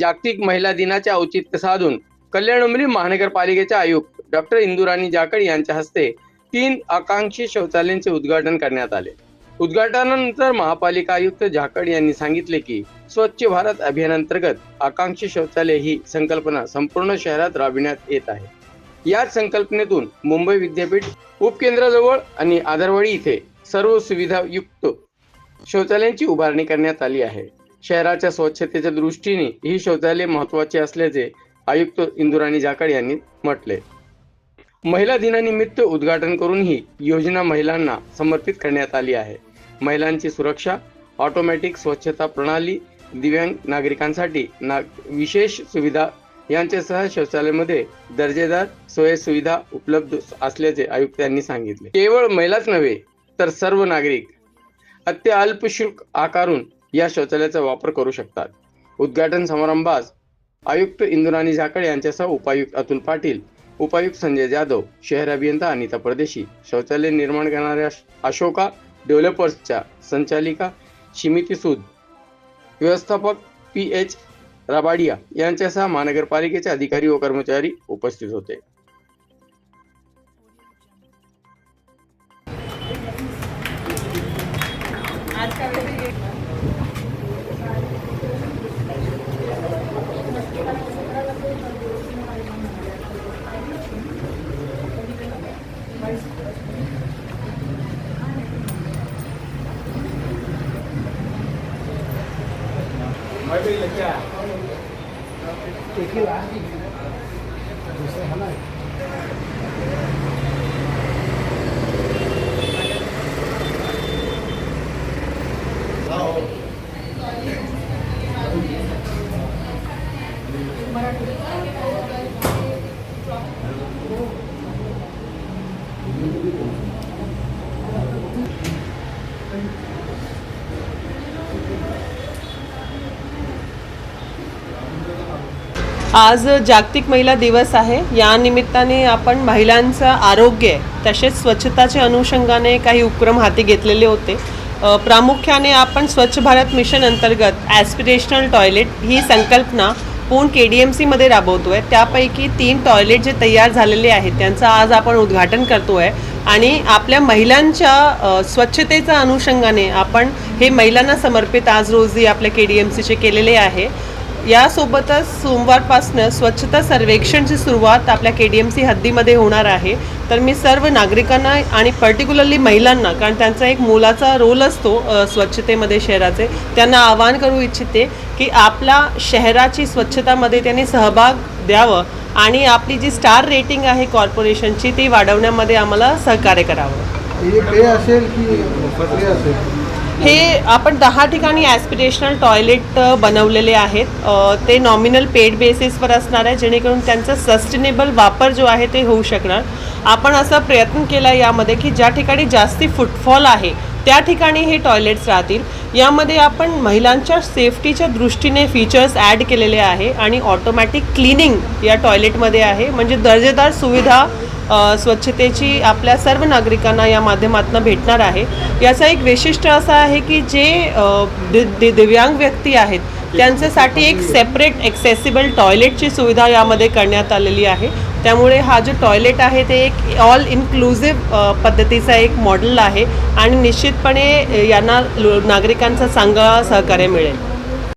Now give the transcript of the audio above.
जागतिक महिला दिनाचे औचित्य साधून कल्याण कल्याणमुली महानगरपालिकेच्या आयुक्त डॉक्टर इंदुराणी जाकड यांच्या हस्ते तीन आकांक्षी शौचालयांचे उद्घाटन करण्यात आले. उद्घाटनानंतर महापालिका आयुक्त झाकड यांनी सांगितले की स्वच्छ भारत अभियानांतर्गत आकांक्षी शौचालय ही संकल्पना संपूर्ण शहरात राबविण्यात येत आहे. याच संकल्पनेतून मुंबई विद्यापीठ उपकेंद्राजवळ आणि आदरवाडी इथे सर्व सुविधायुक्त शौचालयांची उभारणी करण्यात आली आहे. शहराच्या स्वच्छतेच्या दृष्टीने ही शौचालय महत्वाची असल्याचे आयुक्त इंदुराणी जाकड यांनी म्हटले. महिला दिनानिमित्त उद्घाटन करून ही योजना महिलांना समर्पित करण्यात आली आहे. महिलांची सुरक्षा ऑटोमॅटिक स्वच्छता प्रणाली दिव्यांग नागरिकांसाठी ना विशेष सुविधा यांच्यासह शौचालयामध्ये दर्जेदार सोयीसुविधा उपलब्ध असल्याचे आयुक्तांनी सांगितले. केवळ महिलाच नव्हे तर सर्व नागरिक अत्यल्प शुल्क आकारून या शौचालयाचा वापर करू शकतात. उद्घाटन समारंभास आयुक्त इंदुराणी झाकड यांच्यासह उपायुक्त अतुल पाटील उपायुक्त संजय जाधव शहर अभियंता अनिता परदेशी शौचालय निर्माण करणाऱ्या अशोका डेव्हलपर्सच्या संचालिका शिमिती सूद व्यवस्थापक पी एच राबाडिया यांच्यासह महानगरपालिकेचे अधिकारी व कर्मचारी उपस्थित होते. आज mấy bi là chưa từ khi là gì आज जागतिक महिला दिवस आहे. या निमित्ताने आपण महिलांचं आरोग्य तसेच स्वच्छताच्या अनुषंगाने काही उपक्रम हाती घेतलेले होते. प्रामुख्याने आपण स्वच्छ भारत मिशन अंतर्गत ॲस्पिरेशनल टॉयलेट ही संकल्पना पूर्ण के डी एम सीमध्ये राबवतो आहे त्यापैकी तीन टॉयलेट जे तयार झालेले आहेत त्यांचं आज आपण उद्घाटन करतो आहे आणि आपल्या महिलांच्या स्वच्छतेच्या अनुषंगाने आपण हे महिलांना समर्पित आज रोजी आपल्या के डी एम सीचे केलेले आहे. यासोबतच सोमवारपासनं स्वच्छता सर्वेक्षणची सुरुवात आपल्या के डी एम सी हद्दीमध्ये होणार आहे. तर मी सर्व नागरिकांना आणि पर्टिक्युलरली महिलांना कारण त्यांचा एक मोलाचा रोल असतो स्वच्छतेमध्ये शहराचे त्यांना आवाहन करू इच्छिते की आपल्या शहराची स्वच्छतामध्ये त्यांनी सहभाग द्यावं आणि आपली जी स्टार रेटिंग आहे कॉर्पोरेशनची ती वाढवण्यामध्ये आम्हाला सहकार्य करावं. असेल की असेल? हे आपण दहा ठिकाणी ॲस्पिरेशनल टॉयलेट बनवलेले आहेत. ते नॉमिनल पेड बेसिसवर असणार आहे जेणेकरून त्यांचा सस्टेनेबल वापर जो आहे ते होऊ शकणार. आपण असा प्रयत्न केला आहे यामध्ये की ज्या ठिकाणी जास्ती फुटफॉल आहे त्या ठिकाणी हे टॉयलेट्स राहतील. यामध्ये आपण महिलांच्या सेफ्टीच्या दृष्टीने फीचर्स ॲड केलेले आहे आणि ऑटोमॅटिक क्लिनिंग या टॉयलेटमध्ये आहे. म्हणजे दर्जेदार सुविधा स्वच्छतेची आपल्या सर्व नागरिकांना या माध्यमातून भेटणार आहे. याचं एक वैशिष्ट्य असं आहे की जे दि- दि- दिव्यांग व्यक्ती आहेत त्यांच्यासाठी एक सेपरेट एक्सेसिबल टॉयलेटची सुविधा यामध्ये करण्यात आलेली आहे. त्यामुळे हा जो टॉयलेट आहे ते एक ऑल इन्क्लुझिव्ह पद्धतीचा एक मॉडेल आहे आणि निश्चितपणे यांना लो- नागरिकांचा चांगला सहकार्य मिळेल.